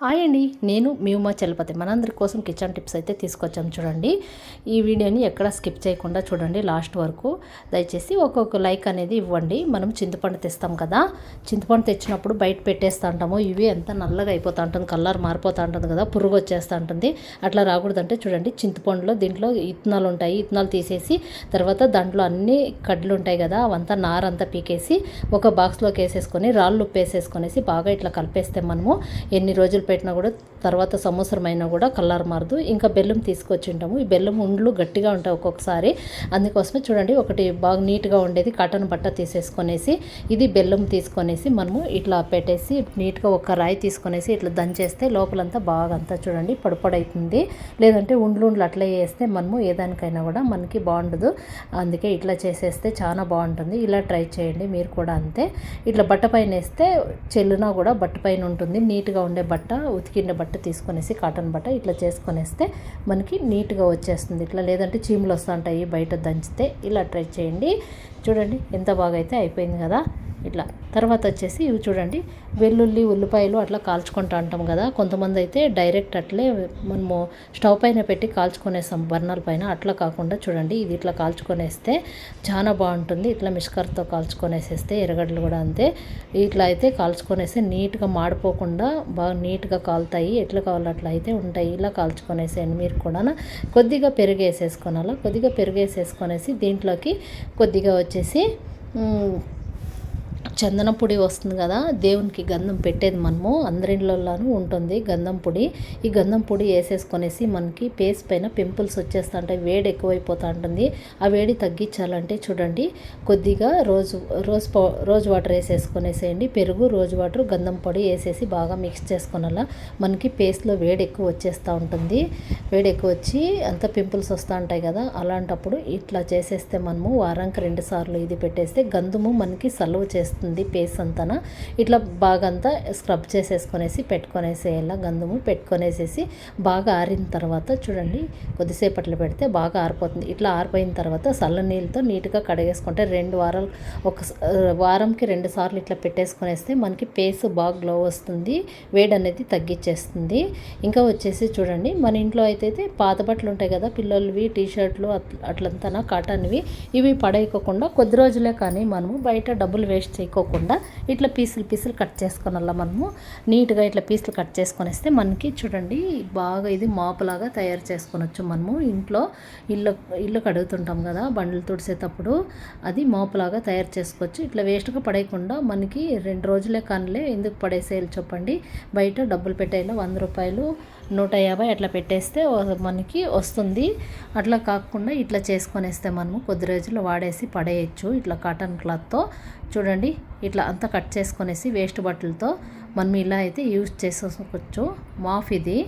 Hi అండి. నేను మీ చలపతి. మనందరి కోసం కిచెన్ టిప్స్ అయితే తీసుకొచ్చాం చూడండి. ఈ వీడియోని ఎక్కడ స్కిప్ చేయకుండా చూడండి లాస్ట్ వరకు. దయచేసి ఒక్కొక్క లైక్ అనేది ఇవ్వండి. మనం చింతపండు తెస్తాం కదా. చింతపండు తెచ్చినప్పుడు బయట పెట్టేస్తూ ఉంటాము ఇవి ఎంత నల్లగా అయిపోతూ ఉంటుంది. కలర్ మారిపోతూ ఉంటుంది కదా. పురుగు వచ్చేస్తూ ఉంటుంది. అట్లా రాకూడదంటే చూడండి. చింతపండులో దీంట్లో ఇత్తనాలు ఉంటాయి. ఇత్తనాలు తీసేసి తర్వాత దాంట్లో అన్ని కడ్లు ఉంటాయి కదా. అవంతా నారంతా పీకేసి ఒక బాక్స్లోకి వేసేసుకొని రాళ్ళు ఉప్పు వేసేసుకొనేసి బాగా ఇట్లా కలిపేస్తే మనము ఎన్ని రోజులు పెట్టినా కూడా తర్వాత సంవత్సరం అయినా కూడా కలర్ మారదు. ఇంకా బెల్లం తీసుకొచ్చింటాము ఈ బెల్లం ఉండ్లు గట్టిగా ఉంటాయి ఒక్కొక్కసారి. అందుకోసమే చూడండి ఒకటి బాగా నీట్గా ఉండేది. కాటన్ బట్ట తీసేసుకొనేసి ఇది బెల్లం తీసుకొనేసి మనము ఇట్లా పెట్టేసి నీట్గా ఒక రాయి తీసుకొనేసి ఇట్లా దంచేస్తే లోపలంతా బాగా అంతా చూడండి పొడిపొడవుతుంది లేదంటే ఉండ్లు ఉండ్లు అట్లా వేస్తే మనము ఏదానికైనా కూడా మనకి బాగుండదు. అందుకే ఇట్లా చేసేస్తే చాలా బాగుంటుంది. ఇలా ట్రై చేయండి మీరు కూడా అంతే. ఇట్లా బట్ట పైన వేస్తే చెల్లునా కూడా బట్ట పైన ఉంటుంది. నీట్గా ఉండే బట్ట ఉతికిన బట్ట తీసుకొనేసి కాటన్ బట్ట ఇట్లా చేసుకొనేస్తే మనకి నీట్గా వచ్చేస్తుంది. ఇట్లా లేదంటే చీమలు వస్తుంటాయి బయట దంచితే. ఇలా ట్రై చేయండి. చూడండి ఎంత బాగా అయితే అయిపోయింది కదా. ఇట్లా. తర్వాత వచ్చేసి ఇవి చూడండి వెల్లుల్లి ఉల్లిపాయలు అట్లా కాల్చుకుంటా ఉంటాం కదా. కొంతమంది అయితే డైరెక్ట్ అట్లే మనము స్టవ్ పైన పెట్టి కాల్చుకునేస్తాం బర్నర్ పైన. అట్లా కాకుండా చూడండి ఇది ఇట్లా కాల్చుకొనేస్తే చాలా బాగుంటుంది. ఇట్లా మిష్కర్తో కాల్చుకొనేసేస్తే ఎరగడ్లు కూడా అంతే. ఇట్లా అయితే కాల్చుకొనేస్తే నీట్గా మాడిపోకుండా బాగా నీట్గా కాలుతాయి. ఎట్లా కావాలో అట్లా అయితే ఉంటాయి. ఇలా కాల్చుకొనేసేయండి మీరు కూడా కొద్దిగా పెరుగు వేసేసుకోనాలా కొద్దిగా పెరుగు దీంట్లోకి కొద్దిగా వచ్చేసి చందన పొడి వస్తుంది కదా దేవునికి గంధం పెట్టేది మనము అందరిళ్ళలోనూ ఉంటుంది గంధం పొడి. ఈ గంధం పొడి వేసేసుకొనేసి మనకి పేస్ పైన పింపుల్స్ వచ్చేస్తుంటాయి వేడి ఎక్కువైపోతూ ఉంటుంది. ఆ వేడి తగ్గించాలంటే చూడండి కొద్దిగా రోజు రోజు రోజు వాటర్ వేసేసుకొనేసేయండి. పెరుగు రోజు వాటర్ గంధం పొడి వేసేసి బాగా మిక్స్ చేసుకునేలా. మనకి పేస్లో వేడి ఎక్కువ వచ్చేస్తూ ఉంటుంది. వేడి ఎక్కువ వచ్చి అంత పింపుల్స్ వస్తూ ఉంటాయి కదా అలాంటప్పుడు ఇట్లా చేసేస్తే మనము వారానికి రెండు సార్లు ఇది పెట్టేస్తే గంధము మనకి సలువ చేస్తుంది. వస్తుంది పేస్ అంతా ఇట్లా బాగా అంతా స్క్రబ్ చేసేసుకొనేసి పెట్టుకొనేసేయాల గంధము పెట్టుకొనేసేసి బాగా ఆరిన తర్వాత చూడండి కొద్దిసేపట్లో పెడితే బాగా ఆరిపోతుంది. ఇట్లా ఆరిపోయిన తర్వాత చల్ల నీళ్ళతో నీట్గా కడిగేసుకుంటే రెండు వారాలు ఒక వారంకి రెండు సార్లు ఇట్లా పెట్టేసుకొనేస్తే మనకి పేస్ బాగా గ్లో వస్తుంది వేడి అనేది తగ్గించేస్తుంది ఇంకా వచ్చేసి చూడండి మన ఇంట్లో అయితే పాత బట్టలు ఉంటాయి కదా పిల్లలవి టీ షర్ట్లు అట్లంతా కాటన్వి ఇవి పడేయకుండా కొద్ది రోజులే కానీ మనము బయట డబ్బులు వేస్ట్ చేయకోకుండా ఇట్లా పీసులు పీసులు కట్ చేసుకోనల్లా మనము నీట్గా ఇట్లా పీసులు కట్ చేసుకొనిస్తే మనకి చూడండి బాగా ఇది మాపులాగా తయారు చేసుకొనొచ్చు మనము. ఇంట్లో ఇల్లు ఇల్లు కడుగుతుంటాం కదా బండ్లు తుడిసేటప్పుడు అది మోపులాగా తయారు చేసుకోవచ్చు. ఇట్లా వేస్ట్గా పడేయకుండా మనకి రెండు రోజులే కానీలే ఎందుకు పడేసేయాలి చెప్పండి. బయట డబ్బులు పెట్టేలా వంద రూపాయలు నూట యాభై అట్లా పెట్టేస్తే మనకి వస్తుంది. అట్లా కాకుండా ఇట్లా చేసుకొనేస్తే మనము కొద్ది రోజులు వాడేసి పడేయచ్చు. ఇట్లా కాటన్ క్లాత్తో. చూడండి ఇట్లా అంతా కట్ చేసుకొనేసి వేస్ట్ బట్టలతో మనం ఇలా అయితే యూజ్ చేసుకోవచ్చు. మాఫ్ ఇది.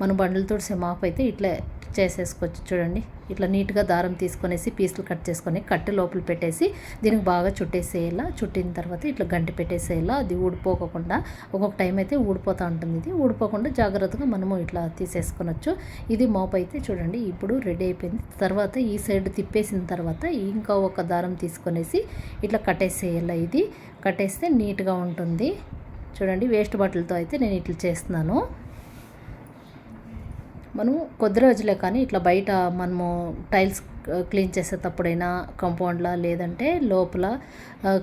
మన బండ్లు తుడిసే మాఫ్ అయితే ఇట్లా చేసేసుకోవచ్చు. చూడండి ఇట్లా నీట్గా దారం తీసుకొనేసి పీసులు కట్ చేసుకొని కట్టె లోపల పెట్టేసి దీనికి బాగా చుట్టేసేయాలా చుట్టిన తర్వాత ఇట్లా గంటి పెట్టేసేయాలా అది ఊడిపోకుండా ఒక్కొక్క టైం అయితే ఊడిపోతూ ఉంటుంది ఇది. ఊడిపోకుండా జాగ్రత్తగా మనము ఇట్లా తీసేసుకొనొచ్చు. ఇది మోపు అయితే చూడండి ఇప్పుడు రెడీ అయిపోయింది. తర్వాత ఈ సైడ్ తిప్పేసిన తర్వాత ఇంకా ఒక దారం తీసుకొనేసి ఇట్లా కట్టేసేయాలా ఇది. కట్టేస్తే నీట్గా ఉంటుంది. చూడండి వేస్ట్ బట్టలతో అయితే నేను ఇట్లా చేస్తున్నాను. మనం కొద్ది రోజులే కానీ ఇట్లా బయట మనము టైల్స్ క్లీన్ చేసేటప్పుడైనా కంపౌండ్లా లేదంటే లోపల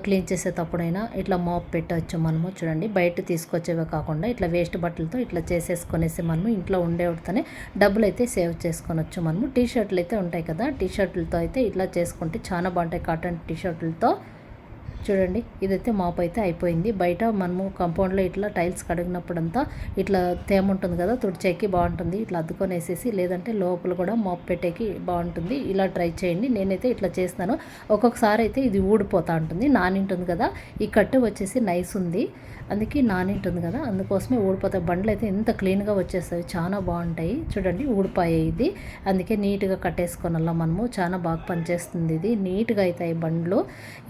క్లీన్ చేసేటప్పుడైనా ఇట్లా మాప్ పెట్టవచ్చు మనము. చూడండి బయట తీసుకొచ్చేవే కాకుండా ఇట్లా వేస్ట్ బట్టలతో ఇట్లా చేసేసుకొనేసి మనము ఇంట్లో ఉండేవాడితోనే డబ్బులు అయితే సేవ్ చేసుకొనొచ్చు మనము. టీ షర్ట్లు అయితే ఉంటాయి కదా టీ షర్ట్లతో అయితే ఇట్లా చేసుకుంటే చాలా బాగుంటాయి. కాటన్ టీ షర్ట్లతో చూడండి ఇదైతే మాప్ అయితే అయిపోయింది. బయట మనము కంపౌండ్లో ఇట్లా టైల్స్ కడిగినప్పుడంతా ఇట్లా తేమ ఉంటుంది కదా తుడిచేకి బాగుంటుంది. ఇట్లా అద్దుకొని వేసేసి లేదంటే లోపల కూడా మాప్ పెట్టేకి బాగుంటుంది. ఇలా ట్రై చేయండి. నేనైతే ఇట్లా చేస్తాను ఒక్కొక్కసారి అయితే ఇది ఊడిపోతూ ఉంటుంది. నానింటుంది కదా ఈ కట్టు వచ్చేసి నైస్ ఉంది. అందుకే నానింటుంది కదా అందుకోసమే ఊడిపోతాయి బండ్లు అయితే ఎంత క్లీన్గా వచ్చేస్తాయి చాలా బాగుంటాయి. చూడండి ఊడిపోయాయి ఇది. అందుకే నీట్గా కట్టేసుకొనల్లా మనము. చాలా బాగా పనిచేస్తుంది ఇది. నీట్గా అవుతాయి బండ్లు.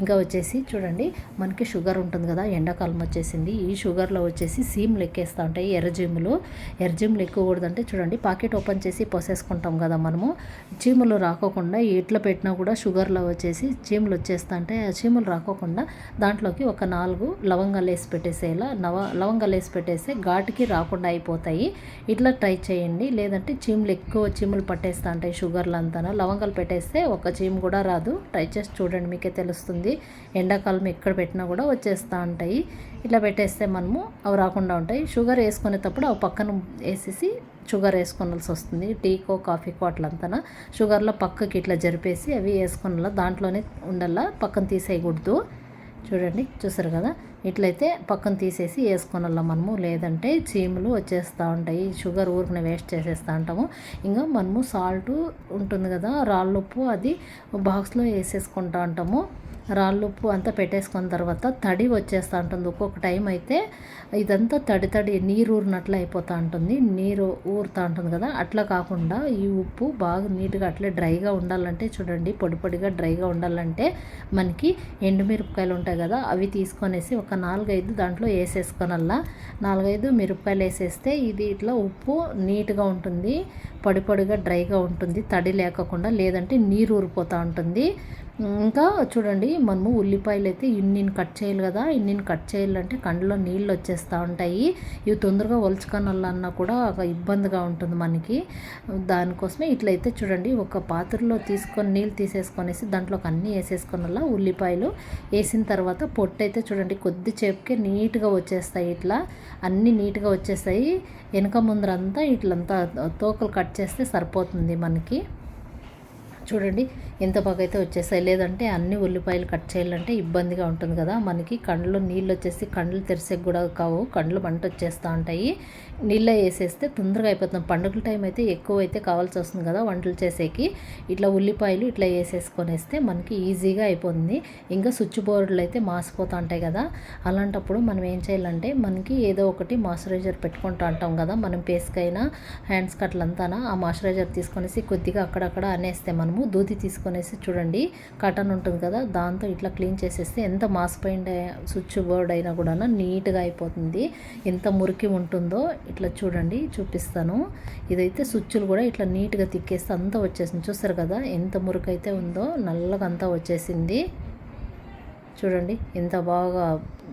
ఇంకా వచ్చేసి చూడండి మనకి షుగర్ ఉంటుంది కదా ఎండాకాలం వచ్చేసింది. ఈ షుగర్లో వచ్చేసి సీమ్లు ఎక్కేస్తూ ఉంటాయి ఎర్రజీములు ఎర్రజీములు ఎక్కువకూడదంటే చూడండి పాకెట్ ఓపెన్ చేసి పోసేసుకుంటాం కదా మనము. చీములు రాకోకుండా ఎట్లా పెట్టినా కూడా షుగర్లో వచ్చేసి చీములు వచ్చేస్తా అంటే ఆ చీములు రాకోకుండా దాంట్లోకి ఒక నాలుగు లవంగాలు వేసి పెట్టేసే చేయాలా నవ లవంగాలు వేసి పెట్టేస్తే ఘాటుకి రాకుండా అయిపోతాయి. ఇట్లా ట్రై చేయండి. లేదంటే చీములు ఎక్కువ చీములు పట్టేస్తా ఉంటాయి షుగర్లు అంతా లవంగాలు పెట్టేస్తే ఒక చీము కూడా రాదు. ట్రై చేసి చూడండి మీకే తెలుస్తుంది. ఎండాకాలం ఎక్కడ పెట్టినా కూడా వచ్చేస్తూ ఉంటాయి. ఇట్లా పెట్టేస్తే మనము అవి రాకుండా ఉంటాయి. షుగర్ వేసుకునేటప్పుడు అవి పక్కన వేసేసి షుగర్ వేసుకోవాల్సి వస్తుంది. టీకో కాఫీకో అట్లంతా షుగర్లో పక్కకి ఇట్లా జరిపేసి అవి వేసుకున్నలా దాంట్లోనే ఉండాలా పక్కన తీసేయకూడదు. చూడండి చూసారు కదా. ఇట్లయితే పక్కన తీసేసి వేసుకోనాల మనము. లేదంటే చీములు వచ్చేస్తూ ఉంటాయి. షుగర్ ఊరికనే వేస్ట్ చేసేస్తూ ఉంటాము. ఇంకా మనము సాల్ట్ ఉంటుంది కదా రాళ్ళుప్పు అది బాక్స్లో వేసేసుకుంటూ ఉంటాము. రాళ్ళు ఉప్పు అంతా పెట్టేసుకున్న తర్వాత తడి వచ్చేస్తూ ఉంటుంది. ఒక్కొక్క టైం అయితే ఇదంతా తడి తడి నీరు ఊరినట్లు అయిపోతూ ఉంటుంది. నీరు ఊరుతూ ఉంటుంది కదా? అట్లా కాకుండా ఈ ఉప్పు బాగా నీట్గా అట్లే డ్రైగా ఉండాలంటే చూడండి పొడి పొడిగా డ్రైగా ఉండాలంటే మనకి ఎండుమిరపకాయలు ఉంటాయి కదా అవి తీసుకొనేసి ఒక నాలుగైదు దాంట్లో వేసేసుకోనల్లా. నాలుగైదు మిరపకాయలు వేసేస్తే ఇది ఇట్లా ఉప్పు నీట్గా ఉంటుంది పొడి పొడిగా డ్రైగా ఉంటుంది తడి లేకుండా లేదంటే నీరు ఊరిపోతూ ఉంటుంది. ఇంకా చూడండి మనము ఉల్లిపాయలు అయితే ఇన్నిని కట్ చేయాలి కదా. ఇన్నిని కట్ చేయాలంటే కండ్లో నీళ్ళు వచ్చేస్తూ ఉంటాయి. ఇవి తొందరగా ఒలుచుకొనాలన్నా కూడా ఒక ఇబ్బందిగా ఉంటుంది మనకి. దానికోసమే ఇట్లయితే చూడండి ఒక పాత్రలో తీసుకొని నీళ్ళు తీసేసుకొనేసి దాంట్లోకి అన్నీ వేసేసుకున్నలా ఉల్లిపాయలు. వేసిన తర్వాత పొట్టు అయితే చూడండి కొద్ది చేపుకే నీట్గా వచ్చేస్తాయి ఇట్లా. అన్నీ నీట్గా వచ్చేస్తాయి. వెనక ముందరంతా ఇట్లంతా తోకలు కట్ చేస్తే సరిపోతుంది మనకి. చూడండి ఎంత బాగా అయితే వచ్చేసాయి లేదంటే అన్ని ఉల్లిపాయలు కట్ చేయాలంటే ఇబ్బందిగా ఉంటుంది కదా. మనకి కండ్లు నీళ్ళు వచ్చేసి కండ్లు తెరిసే కూడా కావు. కండ్లు మంట వచ్చేస్తూ ఉంటాయి. నీళ్ళ వేసేస్తే తొందరగా అయిపోతుంది. పండుగల టైం అయితే ఎక్కువ అయితే కావాల్సి వస్తుంది కదా వంటలు చేసేకి. ఇట్లా ఉల్లిపాయలు ఇట్లా వేసేసుకొనేస్తే మనకి ఈజీగా అయిపోతుంది. ఇంకా స్విచ్ బోర్డులు అయితే మాసిపోతూ ఉంటాయి కదా. అలాంటప్పుడు మనం ఏం చేయాలంటే మనకి ఏదో ఒకటి మాయిశ్చరైజర్ పెట్టుకుంటూ ఉంటాం కదా. మనం పేస్కైనా హ్యాండ్స్ కట్లంతానా ఆ మాయిశ్చరైజర్ తీసుకొనేసి కొద్దిగా అక్కడక్కడ అనేస్తే మనము దూది తీసుకొనేసి చూడండి. కటన్ ఉంటుంది కదా దాంతో ఇట్లా క్లీన్ చేసేస్తే ఎంత మాసిపోయిన స్విచ్ బోర్డ్ అయినా కూడా నీట్గా అయిపోతుంది. ఎంత మురికి ఉంటుందో ఇట్లా చూడండి చూపిస్తాను. ఇదైతే స్విచ్లు కూడా ఇట్లా నీట్గా తిక్కేస్తే అంతా వచ్చేసింది. చూస్తారు కదా ఎంత మురికి అయితే ఉందో నల్లగా అంతా వచ్చేసింది. చూడండి ఎంత బాగా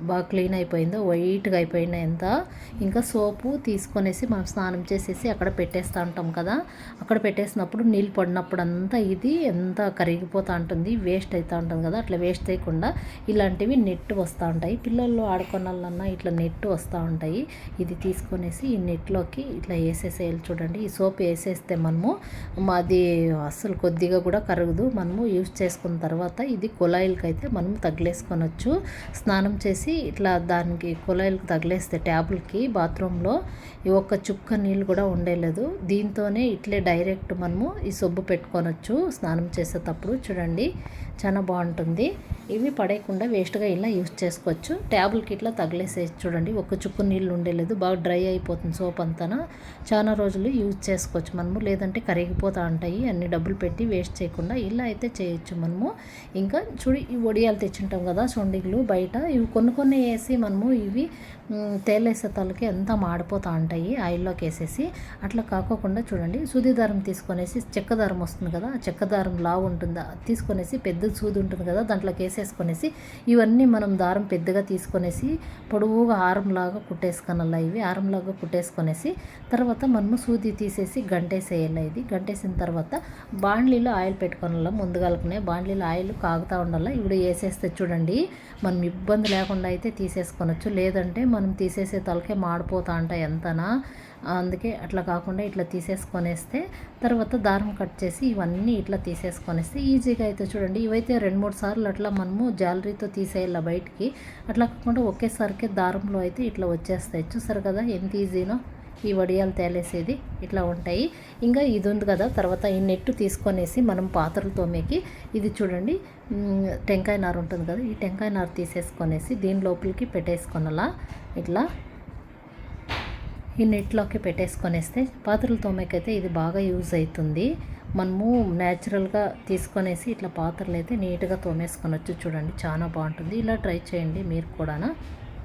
బాగా క్లీన్ అయిపోయిందో వైట్గా అయిపోయింది ఎంత ఇంకా సోపు తీసుకొనేసి మనం స్నానం చేసేసి అక్కడ పెట్టేస్తూ ఉంటాం కదా. అక్కడ పెట్టేసినప్పుడు నీళ్ళు పడినప్పుడు అంతా ఇది ఎంత కరిగిపోతూ ఉంటుంది వేస్ట్ అవుతూ ఉంటుంది కదా. అట్లా వేస్ట్ చేయకుండా ఇలాంటివి నెట్ వస్తూ ఉంటాయి. పిల్లల్లో ఆడుకోనాలన్నా ఇట్లా నెట్ వస్తూ ఉంటాయి. ఇది తీసుకొనేసి ఈ నెట్లోకి ఇట్లా వేసేసేయాలి చూడండి. ఈ సోప్ వేసేస్తే మనము అది అస్సలు కొద్దిగా కూడా కరగదు. మనము యూజ్ చేసుకున్న తర్వాత ఇది కుళాయిలకి అయితే మనం తగిలేసుకొనొచ్చు. స్నానం చేసి ఇట్లా దానికి కుళాయిలకు తగిలేస్తే ట్యాబులకి బాత్రూంలో ఒక్క చుక్క నీళ్ళు కూడా ఉండేలేదు. దీంతోనే ఇట్లే డైరెక్ట్ మనము ఈ సొబ్బు పెట్టుకోనొచ్చు స్నానం చేసేటప్పుడు. చూడండి చాలా బాగుంటుంది. ఇవి పడేయకుండా వేస్ట్గా ఇలా యూస్ చేసుకోవచ్చు. ట్యాబ్లకి ఇట్లా తగిలేసే చూడండి ఒక్క చుక్కు నీళ్ళు ఉండేలేదు. బాగా డ్రై అయిపోతుంది సోప్ అంతా చాలా రోజులు యూజ్ చేసుకోవచ్చు మనము. లేదంటే కరిగిపోతూ ఉంటాయి. అన్ని డబ్బులు పెట్టి వేస్ట్ చేయకుండా ఇలా అయితే చేయొచ్చు మనము. ఇంకా చూడి ఈ వడియాలు తెచ్చుంటాం కదా సొండిగులు బయట. ఇవి కొన్ని కొన్ని వేసి మనము ఇవి తేలేసే తలకి ఎంత మాడిపోతూ ఉంటాయి ఉంటాయి ఆయిల్లోకి వేసేసి అట్లా కాకోకుండా చూడండి సూది దారం తీసుకొనేసి చెక్క దారం వస్తుంది కదా ఆ చెక్క దారం లావు ఉంటుందా? తీసుకొనేసి పెద్ద సూది ఉంటుంది కదా దాంట్లోకి వేసేసుకొనేసి ఇవన్నీ మనం దారం పెద్దగా తీసుకొనేసి పొడవుగా ఆరంలాగా కుట్టేసుకొనల్లా ఇవి. ఆరంలాగా కుట్టేసుకొనేసి తర్వాత మనము సూది తీసేసి గంటేసేయాలి ఇది. గంటేసిన తర్వాత బాండ్లీలో ఆయిల్ పెట్టుకోనల్లా ముందుగాలకునే బాండ్లీలో ఆయిల్ కాగుతూ ఉండాలి ఇప్పుడు వేసేస్తే చూడండి మనం ఇబ్బంది లేకుండా అయితే తీసేసుకొనొచ్చు లేదంటే మనం తీసేసే తలకే మాడిపోతా ఉంటాయి కదా అందుకే అట్లా కాకుండా ఇట్లా తీసేసుకొనేస్తే తర్వాత దారం కట్ చేసి ఇవన్నీ ఇట్లా తీసేసుకొనేస్తే ఈజీగా అయితే చూడండి. ఇవైతే రెండు మూడు సార్లు అట్లా మనము జాలరీతో తీసేయాలి బయటికి. అట్లా కాకుండా ఒకేసారికి దారంలో అయితే ఇట్లా వచ్చేస్తాయి. చూసారు కదా ఎంత ఈజీనో? ఈ వడియాలు తేలేసేది ఇట్లా ఉంటాయి. ఇంకా ఇది ఉంది కదా తర్వాత ఈ నెట్టు తీసుకొనేసి మనం పాత్రలు తోమేకి ఇది చూడండి. టెంకాయ నారు ఉంటుంది కదా ఈ టెంకాయ నారు తీసేసుకొనేసి దీని లోపలికి పెట్టేసుకొనలా ఇట్లా ఈ నెట్లోకి పెట్టేసుకొనేస్తే పాత్రలు తోమేకైతే ఇది బాగా యూజ్ అవుతుంది మనము న్యాచురల్గా తీసుకొనేసి ఇట్లా పాత్రలు అయితే నీట్గా తోమేసుకొనొచ్చు చూడండి చాలా బాగుంటుంది. ఇలా ట్రై చేయండి మీరు కూడా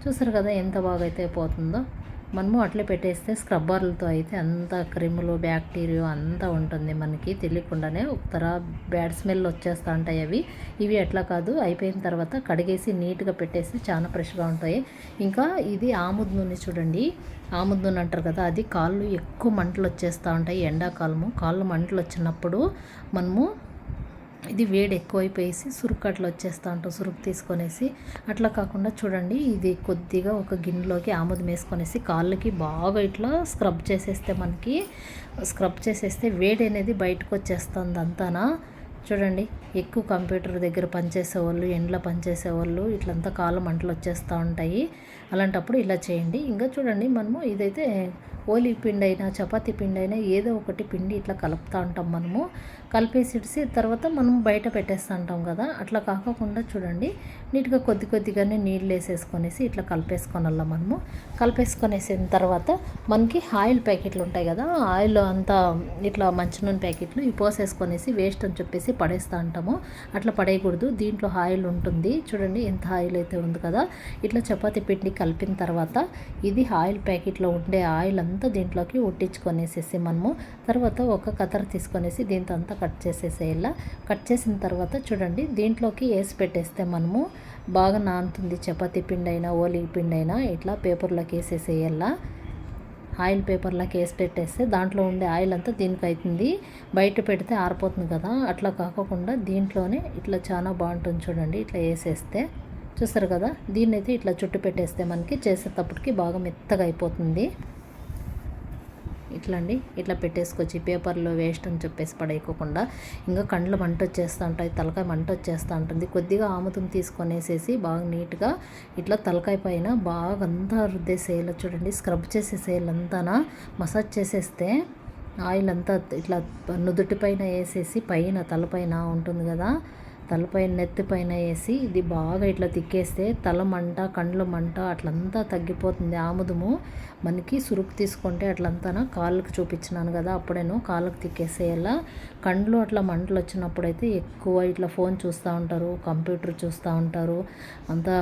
చూసారు కదా ఎంత బాగా అయితే పోతుందో మనము అట్లే పెట్టేస్తే స్క్రబ్బర్లతో అయితే అంత క్రిములు బ్యాక్టీరియా అంతా ఉంటుంది మనకి తెలియకుండానే. ఒకతర బ్యాడ్ స్మెల్ వచ్చేస్తూ ఉంటాయి అవి. ఇవి ఎట్లా కాదు. అయిపోయిన తర్వాత కడిగేసి నీట్గా పెట్టేసి చాలా ఫ్రెష్గా ఉంటాయి. ఇంకా ఇది ఆముద్ నూనె చూడండి. ఆముద్ నూనె అంటారు కదా అది కాళ్ళు ఎక్కువ మంటలు వచ్చేస్తూ ఉంటాయి ఎండాకాలము. కాళ్ళు మంటలు వచ్చినప్పుడు మనము ఇది వేడి ఎక్కువైపోయేసి సురుకు అట్లా వచ్చేస్తూ ఉంటాం సురుకు తీసుకొనేసి అట్లా కాకుండా చూడండి ఇది కొద్దిగా ఒక గిన్నెలోకి ఆముదం వేసుకొనేసి కాళ్ళకి బాగా ఇట్లా స్క్రబ్ చేసేస్తే మనకి స్క్రబ్ చేసేస్తే వేడి అనేది బయటకు వచ్చేస్తుంది అంతానా? చూడండి ఎక్కువ కంప్యూటర్ దగ్గర పనిచేసేవాళ్ళు ఎండ్లో ఎండ్ల ఇట్లంతా కాళ్ళ మంటలు వచ్చేస్తూ ఉంటాయి. అలాంటప్పుడు ఇలా చేయండి. ఇంకా చూడండి మనము ఇదైతే ఓలీ పిండి అయినా చపాతి పిండి అయినా ఏదో ఒకటి పిండి ఇట్లా కలుపుతూ ఉంటాం మనము. కలిపేసిడిసి తర్వాత మనం బయట పెట్టేస్తూ ఉంటాం కదా. అట్లా కాకుండా చూడండి నీట్గా కొద్ది కొద్దిగానే నీళ్ళు వేసేసుకొనేసి ఇట్లా కలిపేసుకోనల్లా మనము. కలిపేసుకొనేసిన తర్వాత మనకి ఆయిల్ ప్యాకెట్లు ఉంటాయి కదా ఆయిల్ అంతా ఇట్లా మంచినూనె ప్యాకెట్లు ఇవి పోసేసుకొనేసి వేస్ట్ అని చెప్పేసి పడేస్తూ ఉంటాము. అట్లా పడేయకూడదు దీంట్లో ఆయిల్ ఉంటుంది. చూడండి ఎంత ఆయిల్ అయితే ఉంది కదా. ఇట్లా చపాతి పిండి కలిపిన తర్వాత ఇది ఆయిల్ ప్యాకెట్లో ఉండే ఆయిల్ అంతా అంతా దీంట్లోకి ఉట్టించుకొనేసేసి మనము తర్వాత ఒక కతర్ తీసుకొనేసి దీంతో అంతా కట్ చేసేసేయాల. కట్ చేసిన తర్వాత చూడండి దీంట్లోకి వేసి పెట్టేస్తే మనము బాగా నానుతుంది. చపాతీ పిండి అయినా ఓలిగి పిండి అయినా ఇట్లా పేపర్లోకి వేసేసేయాల. ఆయిల్ పేపర్లోకి వేసి పెట్టేస్తే దాంట్లో ఉండే ఆయిల్ అంతా దీనికి అవుతుంది బయట పెడితే ఆరిపోతుంది కదా. అట్లా కాకుండా దీంట్లోనే ఇట్లా చాలా బాగుంటుంది చూడండి ఇట్లా వేసేస్తే. చూస్తారు కదా? దీన్ని అయితే ఇట్లా చుట్టు పెట్టేస్తే మనకి చేసేటప్పటికి బాగా మెత్తగా అయిపోతుంది. ఇట్లా అండి ఇట్లా పెట్టేసుకొచ్చి పేపర్లో వేస్ట్ అని చెప్పేసి పడేయకోకుండా ఇంకా కండ్లు మంట వచ్చేస్తూ ఉంటాయి తలకాయ మంట వచ్చేస్తూ ఉంటుంది. కొద్దిగా ఆముదం తీసుకొనేసేసి బాగా నీట్గా ఇట్లా తలకాయ పైన బాగా అంతా రుద్దేసేయాలి చూడండి. స్క్రబ్ చేసేసేయాలి అంతా మసాజ్ చేసేస్తే ఆయిల్ అంతా ఇట్లా నుదుటి పైన వేసేసి పైన తలపైన ఉంటుంది కదా తలపైన నెత్తిపైన వేసి ఇది బాగా ఇట్లా తిక్కేస్తే తల మంట కండ్ల మంట అట్లంతా తగ్గిపోతుంది ఆముదము. మనకి సురుకు తీసుకుంటే అట్లంతా కాళ్ళకి చూపించినాను కదా అప్పుడేనో కాళ్ళకు తిక్కేసేయాల? కండ్లు అట్లా మంటలు వచ్చినప్పుడు అయితే ఎక్కువ ఇట్లా ఫోన్ చూస్తూ ఉంటారు కంప్యూటర్ చూస్తూ ఉంటారు అంతా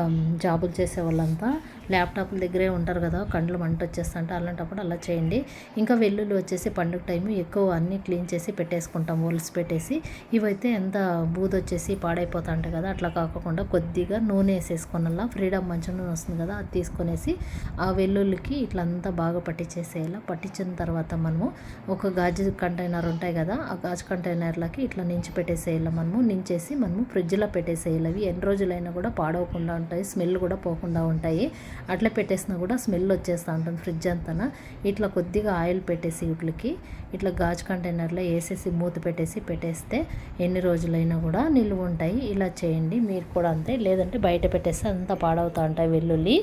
జాబులు చేసే వాళ్ళంతా ల్యాప్టాప్ల దగ్గరే ఉంటారు కదా కండ్లు మంట వచ్చేస్తుంటే అలాంటప్పుడు అలా చేయండి. ఇంకా వెల్లుల్లి వచ్చేసి పండుగ టైం ఎక్కువ అన్నీ క్లీన్ చేసి పెట్టేసుకుంటాం ఒలిసి పెట్టేసి. ఇవైతే ఎంత బూద్ వచ్చేసి పాడైపోతా ఉంటాయి కదా అట్లా కాకుండా కొద్దిగా నూనె వేసేసుకున్నలా ఫ్రీడమ్ మంచి నూనె వస్తుంది కదా అది తీసుకునేసి ఆ వెల్లుల్లికి ఇట్లా అంతా బాగా పట్టించేసేలా పట్టించిన తర్వాత మనము ఒక గాజు కంటైనర్ ఉంటాయి కదా ఆ గాజు కంటైనర్లకి ఇట్లా నించి పెట్టేసేయాలి మనము నించేసి మనము ఫ్రిడ్జ్లో పెట్టేసేయాలి అవి ఎన్ని రోజులైనా కూడా పాడవకుండా ఉంటాయి స్మెల్ కూడా పోకుండా ఉంటాయి. అట్లా పెట్టేసినా కూడా స్మెల్ వచ్చేస్తూ ఉంటుంది ఫ్రిడ్జ్ అంతా ఇట్లా కొద్దిగా ఆయిల్ పెట్టేసి వీటికి ఇట్లా గాజు కంటైనర్లో వేసేసి మూత పెట్టేసి పెట్టేస్తే ఎన్ని రోజులైనా కూడా నిల్వ ఉంటాయి. ఇలా చేయండి మీరు కూడా అంతే. లేదంటే బయట పెట్టేస్తే అంతా పాడవుతూ ఉంటాయి వెల్లుల్లి.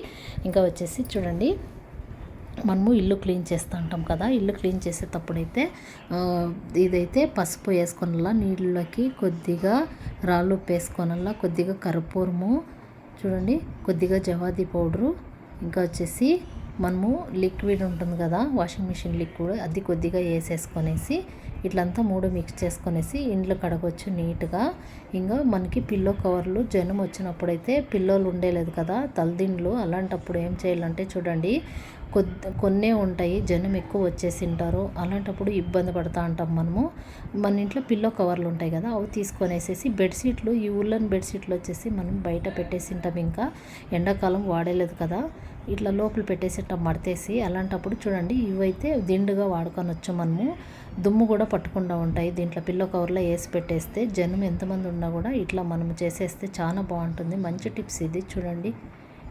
ఇంకా వచ్చేసి చూడండి. మనము ఇల్లు క్లీన్ చేస్తూ ఉంటాం కదా ఇల్లు క్లీన్ చేసేటప్పుడైతే ఇదైతే పసుపు వేసుకొనలా నీళ్ళకి కొద్దిగా రాళ్ళు ఉప్పు కొద్దిగా కర్పూరము చూడండి కొద్దిగా జవాది పౌడరు ఇంకా వచ్చేసి మనము లిక్విడ్ ఉంటుంది కదా వాషింగ్ మిషన్ లిక్విడ్ అది కొద్దిగా వేసేసుకొనేసి ఇట్లంతా మూడు మిక్స్ చేసుకొనేసి ఇండ్లు కడగొచ్చు నీట్గా. ఇంకా మనకి పిల్లో కవర్లు జనం వచ్చినప్పుడైతే పిల్లోలు ఉండేలేదు కదా తలదిండ్లు అలాంటప్పుడు ఏం చేయాలంటే చూడండి కొద్ది కొన్నే ఉంటాయి జనం ఎక్కువ వచ్చేసి ఉంటారు అలాంటప్పుడు ఇబ్బంది పడతా ఉంటాం మనము. మన ఇంట్లో పిల్లో కవర్లు ఉంటాయి కదా అవి తీసుకొనేసేసి బెడ్షీట్లు ఈ ఉల్లన్ బెడ్షీట్లు వచ్చేసి మనం బయట పెట్టేసి ఉంటాం ఇంకా. ఎండాకాలం వాడలేదు కదా ఇట్లా లోపల పెట్టేసేటం మడతేసి అలాంటప్పుడు చూడండి ఇవైతే దిండుగా వాడుకొనొచ్చు మనము. దుమ్ము కూడా పట్టకుండా ఉంటాయి. దీంట్లో పిల్లో కవర్లో వేసి పెట్టేస్తే జనం ఎంతమంది ఉన్నా కూడా ఇట్లా మనం చేసేస్తే చాలా బాగుంటుంది. మంచి టిప్స్ ఇది. చూడండి.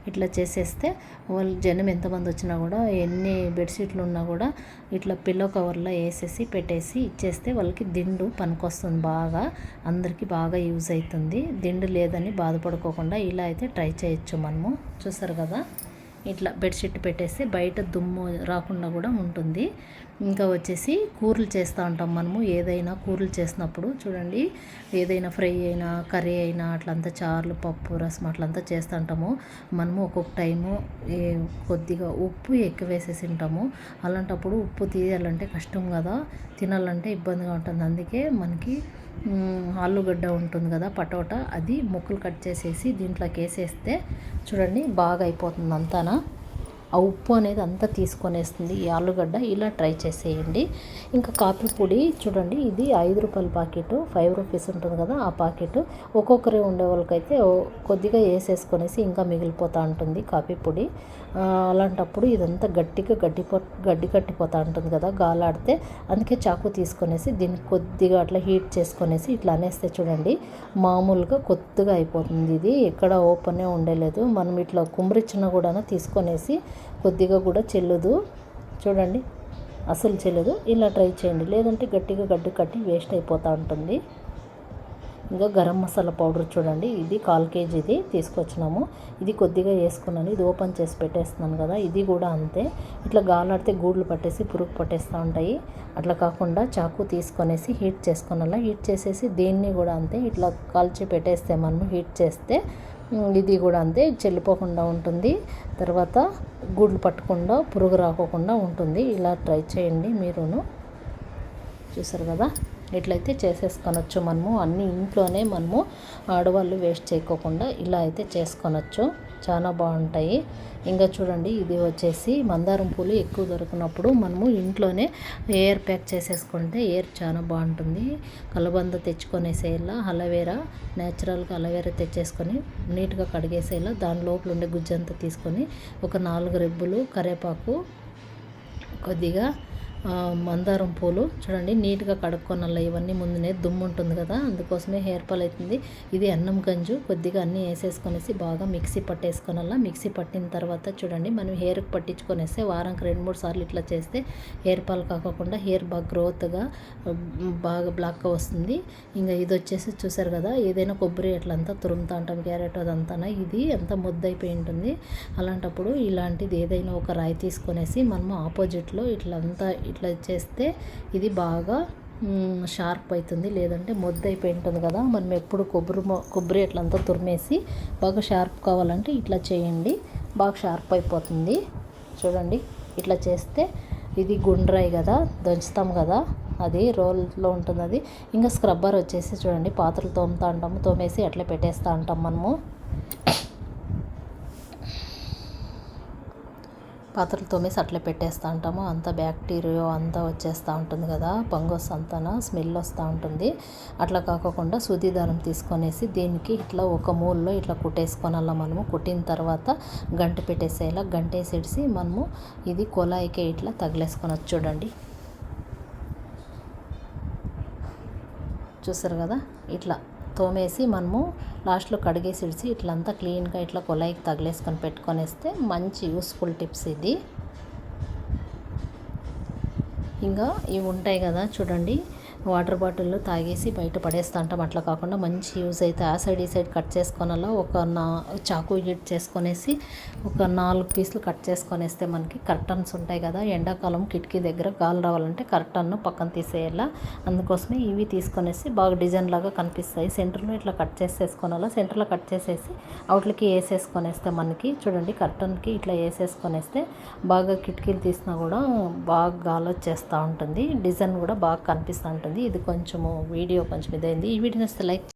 ఇట్లా చేసేస్తే వాళ్ళు జనం ఎంతమంది వచ్చినా కూడా ఎన్ని బెడ్షీట్లు ఉన్నా కూడా ఇట్లా పిల్లో కవర్లో వేసేసి పెట్టేసి ఇచ్చేస్తే వాళ్ళకి దిండు పనికొస్తుంది బాగా. అందరికీ బాగా యూజ్ అవుతుంది. దిండు లేదని బాధపడుకోకుండా ఇలా అయితే ట్రై చేయొచ్చు మనము. చూసారు కదా? ఇట్లా బెడ్షీట్ పెట్టేసి బయట దుమ్ము రాకుండా కూడా ఉంటుంది. ఇంకా వచ్చేసి కూరలు చేస్తూ ఉంటాం మనము. ఏదైనా కూరలు చేసినప్పుడు చూడండి ఏదైనా ఫ్రై అయినా కర్రీ అయినా అట్లంతా చారులు పప్పు రసం అట్లంతా చేస్తూ ఉంటాము. మనము ఒక్కొక్క టైము కొద్దిగా ఉప్పు ఎక్కువ వేసేసి ఉంటాము అలాంటప్పుడు ఉప్పు తీయాలంటే కష్టం కదా. తినాలంటే ఇబ్బందిగా ఉంటుంది. అందుకే మనకి ఆలుగడ్డ ఉంటుంది కదా పటోటా. అది ముక్కలు కట్ చేసేసి దీంట్లోకి వేసేస్తే చూడండి బాగా అయిపోతుంది అంతానా. ఆ ఉప్పు అనేది అంతా తీసుకొనేస్తుంది ఈ ఆలుగడ్డ. ఇలా ట్రై చేసేయండి. ఇంకా కాఫీ పొడి చూడండి ఇది ఐదు రూపాయల ప్యాకెట్. ఫైవ్ రూపీస్ ఉంటుంది కదా ఆ ప్యాకెట్. ఒక్కొక్కరే ఉండే వాళ్ళకైతే ఓ- కొద్దిగా వేసేసుకొనేసి ఇంకా మిగిలిపోతూ ఉంటుంది కాఫీ పొడి. అలాంటప్పుడు ఇదంతా గట్టిగా గడ్డి గడ్డి కట్టిపోతూ ఉంటుంది కదా గాలాడితే. అందుకే చాకు తీసుకొనేసి దీన్ని కొద్దిగా అట్లా హీట్ చేసుకొనేసి ఇట్లా అనేస్తే చూడండి మామూలుగా కొత్తగా అయిపోతుంది ఇది. ఎక్కడ ఓపెనే ఉండలేదు. మనం ఇట్లా కుమ్మరిచ్చిన కూడా తీసుకొనేసి కొద్దిగా కూడా చెల్లదు. చూడండి అసలు చెల్లదు. ఇలా ట్రై చేయండి. లేదంటే గట్టిగా గడ్డి కట్టి వేస్ట్ అయిపోతూ ఉంటుంది. ఇంకా గరం మసాలా పౌడర్ చూడండి. ఇది కాల్ కేజీది తీసుకొచ్చినాము. ఇది కొద్దిగా వేసుకున్నాను. ఇది ఓపెన్ చేసి పెట్టేస్తున్నాను కదా. ఇది కూడా అంతే. ఇట్లా గాలాడితే గూడ్లు పట్టేసి పురుగు పట్టేస్తూ ఉంటాయి. అట్లా కాకుండా చాకు తీసుకొనేసి హీట్ చేసుకున్నలా హీట్ చేసేసి దీన్ని కూడా అంతే. ఇట్లా కాల్చి పెట్టేస్తే మనము హీట్ చేస్తే ఇది కూడా అంతే చెల్లిపోకుండా ఉంటుంది. తర్వాత గుడ్లు పట్టకుండా పురుగు రాకోకుండా ఉంటుంది. ఇలా ట్రై చేయండి మీరును. చూసారు కదా? ఇట్లయితే చేసేసుకొనొచ్చు మనము అన్ని ఇంట్లోనే మనము ఆడవాళ్ళు వేస్ట్ చేయకోకుండా ఇలా అయితే చేసుకొనొచ్చు. చాలా బాగుంటాయి. ఇంకా చూడండి ఇది వచ్చేసి మందారం పూలు ఎక్కువ దొరికినప్పుడు మనము ఇంట్లోనే ఎయిర్ ప్యాక్ చేసేసుకుంటే ఎయిర్ చాలా బాగుంటుంది. కలబంద తెచ్చుకొనేసేలా అలవేరా నేచురల్గా అలవేరా తెచ్చేసుకొని నీట్గా కడిగేసేలా దాని లోపల ఉండే గుజ్జంతా తీసుకొని ఒక నాలుగు రెబ్బులు కరివేపాకు కొద్దిగా మందారం పూలు. చూడండి నీట్గా కడుక్కొనల్లా ఇవన్నీ ముందునే దుమ్ము ఉంటుంది కదా అందుకోసమే హెయిర్ ఫాల్ అవుతుంది. ఇది అన్నం గంజు కొద్దిగా అన్నీ వేసేసుకొనేసి బాగా మిక్సీ పట్టేసుకొనల్లా మిక్సీ పట్టిన తర్వాత చూడండి మనం హెయిర్కి పట్టించుకొనేస్తే వారానికి రెండు మూడు సార్లు ఇట్లా చేస్తే హెయిర్ ఫాల్ కాకుండా హెయిర్ బాగా గ్రోత్గా బాగా బ్లాక్గా వస్తుంది. ఇంకా ఇది వచ్చేసి చూసారు కదా ఏదైనా కొబ్బరి అట్లంతా తురుముతా ఉంటాం క్యారెట్ అదంతా ఇది ఎంత ముద్దయిపోయి ఉంటుంది. అలాంటప్పుడు ఇలాంటిది ఏదైనా ఒక రాయి తీసుకొనేసి మనము ఆపోజిట్లో ఇట్లా అంతా ఇట్లా చేస్తే ఇది బాగా షార్ప్ అవుతుంది లేదంటే మొద్దు అయిపోయి ఉంటుంది కదా. మనం ఎప్పుడు కొబ్బరి కొబ్బరి అట్లంతా తురిమేసి బాగా షార్ప్ కావాలంటే ఇట్లా చేయండి. బాగా షార్ప్ అయిపోతుంది. చూడండి ఇట్లా చేస్తే ఇది గుండ్రాయి కదా దంచుతాం కదా. అది రోల్లో ఉంటుంది అది. ఇంకా స్క్రబ్బర్ వచ్చేసి చూడండి పాత్రలు తోముతా ఉంటాము తోమేసి అట్లా పెట్టేస్తూ అంటాం మనము. పాత్రలు తోమేసి అట్లా పెట్టేస్తూ ఉంటాము. అంత బ్యాక్టీరియా అంతా వచ్చేస్తూ ఉంటుంది కదా ఫంగస్ అంతా స్మెల్ వస్తూ ఉంటుంది. అట్లా కాకుండా సూది దారం తీసుకొనేసి దీనికి ఇట్లా ఒక మూలలో ఇట్లా కుట్టేసుకోనల్లా మనము కుట్టిన తర్వాత గంట పెట్టేసేలా గంటేసేసి మనము ఇది కొలాయికే ఇట్లా తగిలేసుకొనొచ్చు చూడండి. చూసారు కదా? ఇట్లా తోమేసి మనము లాస్ట్లో కడిగేసి ఇడిసి ఇట్లంతా క్లీన్గా ఇట్లా కొలాయికి తగిలేసుకొని పెట్టుకొనేస్తే మంచి యూస్ఫుల్ టిప్స్ ఇది. ఇంకా ఇవి ఉంటాయి కదా చూడండి. వాటర్ బాటిల్లో తాగేసి బయట పడేస్తూ ఉంటాం అట్లా కాకుండా మంచి యూజ్ అయితే ఆ సైడ్ ఈ సైడ్ కట్ చేసుకొనలా ఒక నా చాకు హీట్ చేసుకొనేసి ఒక నాలుగు పీసులు కట్ చేసుకొనేస్తే మనకి కర్టన్స్ ఉంటాయి కదా ఎండాకాలం కిటికీ దగ్గర గాలి రావాలంటే కర్టన్ను పక్కన తీసేయాలా. అందుకోసమే ఇవి తీసుకొనేసి బాగా డిజైన్ లాగా కనిపిస్తాయి. సెంటర్లో ఇట్లా కట్ చేసేసుకోనాలా సెంటర్లో కట్ చేసేసి అవుట్లకి వేసేసుకొనేస్తే మనకి చూడండి కర్టన్కి ఇట్లా వేసేసుకొనేస్తే బాగా కిటికీలు తీసినా కూడా బాగా గాలి వచ్చేస్తూ ఉంటుంది. డిజైన్ కూడా బాగా కనిపిస్తూ ఉంటుంది. ఇది కొంచెము వీడియో కొంచెం ఇదైంది. ఈ వీడియో నచ్చితే లైక్